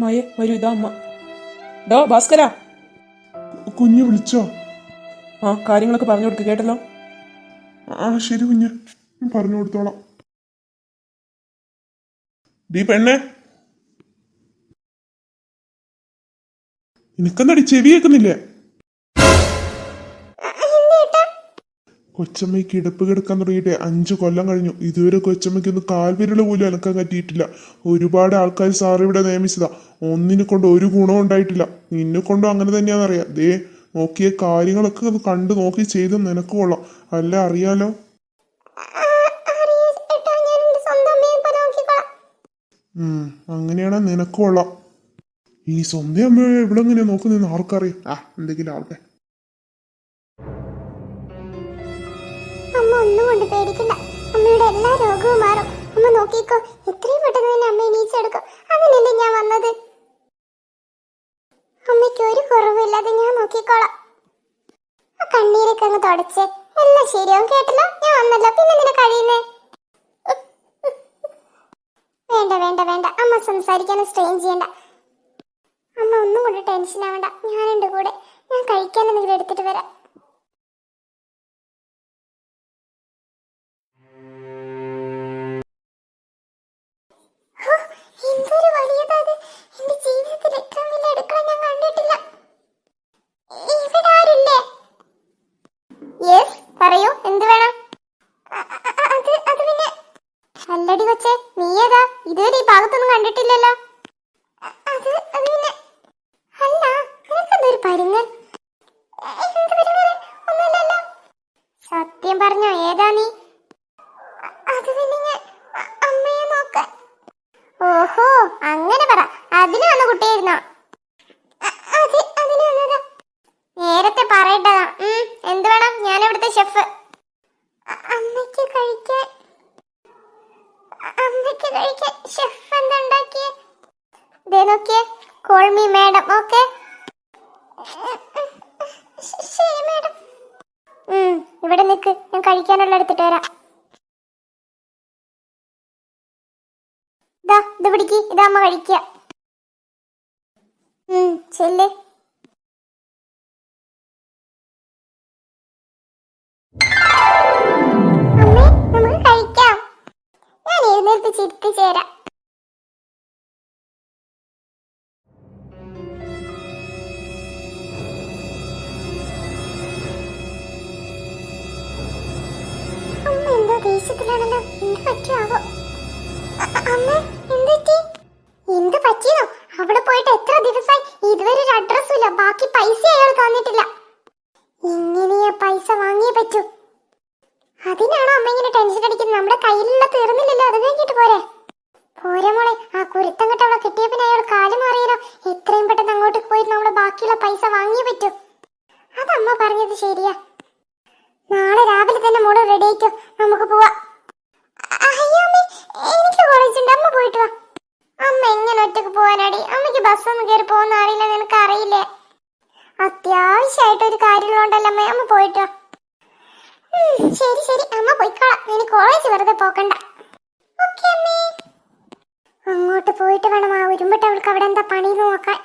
മായ വരൂ ഇതാ അമ്മ. ഡോ ഭാസ്കര. കുഞ്ഞ് വിളിച്ചോ? ആ കാര്യങ്ങളൊക്കെ പറഞ്ഞു കൊടുക്ക് കേട്ടല്ലോ? ആ ശരി കുഞ്ഞ്. പറഞ്ഞു കൊടുത്തോളാം. ദീ പെണ്ണെ. നിനക്കെന്താടി ചെവി കേൾക്കുന്നില്ലേ? കൊച്ചമ്മ കിടപ്പ് കിടക്കാൻ തുടങ്ങിയിട്ട് അഞ്ചു കൊല്ലം കഴിഞ്ഞു. ഇതുവരെ കൊച്ചമ്മയ്ക്ക് ഒന്ന് കാൽവിരൽ പോലും അനക്കാൻ പറ്റിയിട്ടില്ല. ഒരുപാട് ആൾക്കാർ സാർ ഇവിടെ നിയമിച്ചതാ. ഒന്നിനെ കൊണ്ട് ഒരു ഗുണവും ഉണ്ടായിട്ടില്ല. നിന്നെ കൊണ്ടും അങ്ങനെ തന്നെയാണെന്നറിയാം. ദേ നോക്കിയ കാര്യങ്ങളൊക്കെ ഒന്ന് കണ്ടു നോക്കി ചെയ്ത് നിനക്ക് കൊള്ളാം. അല്ല അറിയാലോ? ഉം അങ്ങനെയാണെ നിനക്ക് കൊള്ളാം. ഈ സ്വന്തം അമ്മ ഇവിടെ എങ്ങനെയാ നോക്കുന്നതെന്ന് ആർക്കറിയാം? ആ എന്തെങ്കിലും ആവട്ടെ. ഒന്നും കൊണ്ട് പേടിക്കണ്ട. അമ്മയുടെ എല്ലാ രോഗവും മാറും. അമ്മ നോക്കിക്കോ എത്രയും പെട്ടെന്ന് തന്നെ അമ്മ എണീച്ചെടുക്കും അങ്ങനെയല്ലേ ഞാൻ വന്നത്? അമ്മയ്ക്ക് ഒരു കുറവില്ലാതെ ഞാൻ നോക്കിക്കോളാം. ആ കണ്ണീരൊക്കെ അങ്ങ് തുടച്ച്. എല്ലാം ശരിയാവും കേട്ടല്ലോ? ഞാൻ വന്നല്ലോ. പിന്നെ നിന്നെ കഴിയുന്നേ? വേണ്ട വേണ്ട വേണ്ട. അമ്മ സംസാരിക്കാനും സ്ട്രെയിൻ ചെയ്യണ്ട. അമ്മ ഒന്നും കൊണ്ട് ടെൻഷൻ ആവണ്ട. ഞാനുണ്ട് കൂടെ. ഞാൻ കഴിക്കാൻ എന്തെങ്കിലും എടുത്തിട്ട് വരാം. അല്ലടി കൊച്ചേ നീ ഏതാ? ഇതുവരെ ഈ ഭാഗത്തൊന്നും കണ്ടിട്ടില്ലല്ലോ. അത് അത് പിന്നെ അല്ല നിനക്കെന്തൊരു പരിങ്ങൽ സത്യം പറഞ്ഞോ ഏതാ നീ? അത് ഞാൻ അമ്മയെ നോക്കാൻ. ഓഹോ അങ്ങനെ പറ. അതിന് വന്ന കുട്ടിയായിരുന്നോ? നേരത്തെ പറയട്ടതാ. എന്ത് വേണം? ഞാൻ ഇവിടുത്തെ ഷെഫ് അമ്മയ്ക്ക് കഴിക്കാൻ അ- അമ്മയ്ക്ക് കഴിക്കാൻ ഷെഫ് എന്താ ഉണ്ടാക്കിയേ ദേ നോക്കിയേ കോൾ മീ മാഡം ഓക്കെ ശരി മാഡം ഇവിടെ നിൽക്ക് ഞാൻ കഴിക്കാനുള്ള എടുത്തിട്ട് വരാം. ദാ ഇത് പിടിക്ക്. ഇതാ അമ്മ കഴിക്കുക ചെല്ല്. എന്തോ ദേഷ്യത്തിലാണല്ലോ എന്ത് പറ്റിയാവോ? അമ്മ എന്ത് പറ്റി എന്ത് പറ്റിയോ അവിടെ പോയിട്ട് എത്ര ദിവസമായി ഇതുവരെ ഒരു അഡ്രസ്സും ബാക്കി പൈസ അയാൾ തന്നിട്ടില്ല. എങ്ങനെയാ പൈസ വാങ്ങിയേ പറ്റൂ. അതിനാണോ അമ്മ ഇങ്ങനെ ടെൻഷൻ അടിക്കുന്നത്? നമ്മുടെ കയ്യിലുള്ള തീർന്നില്ലല്ലോ. അത് കഴിഞ്ഞിട്ട് പോരെ. പോരെ മോളെ. ആ കുരുത്തം കെട്ട അവളെ കിട്ടിയ പിന്നെ അയാൾ കാലം എത്രയും പെട്ടെന്ന് അങ്ങോട്ട് പോയി നമ്മളെ ബാക്കിയുള്ള പൈസ വാങ്ങിയേ പറ്റൂ. അതമ്മ പറഞ്ഞത് ശരിയാ. നാളെ രാവിലെ തന്നെ മോൾ റെഡി ആയിക്കോ? നമുക്ക് പോവാം. എനിക്ക് കോളേജ് അമ്മ പോയിട്ട് വാ. അമ്മ എങ്ങനെ ഒറ്റയ്ക്ക് പോവാനാടി? അമ്മയ്ക്ക് ബസ്സൊന്നും കയറി പോകുന്ന അറിയില്ല നിനക്ക് അറിയില്ലേ അത്യാവശ്യമായിട്ട് ഒരു കാര്യമുള്ളതുകൊണ്ടല്ലേ അമ്മ അമ്മ പോയിട്ട് വാ. ശരി ശരി. അമ്മ പോയിക്കോളാം. ഇനി കോളേജ് വെറുതെ പോക്കണ്ട. അങ്ങോട്ട് പോയിട്ട് വേണം ആ ഉരുമ്പിട്ട് അവൾക്ക് അവിടെ എന്താ പണി നോക്കാൻ.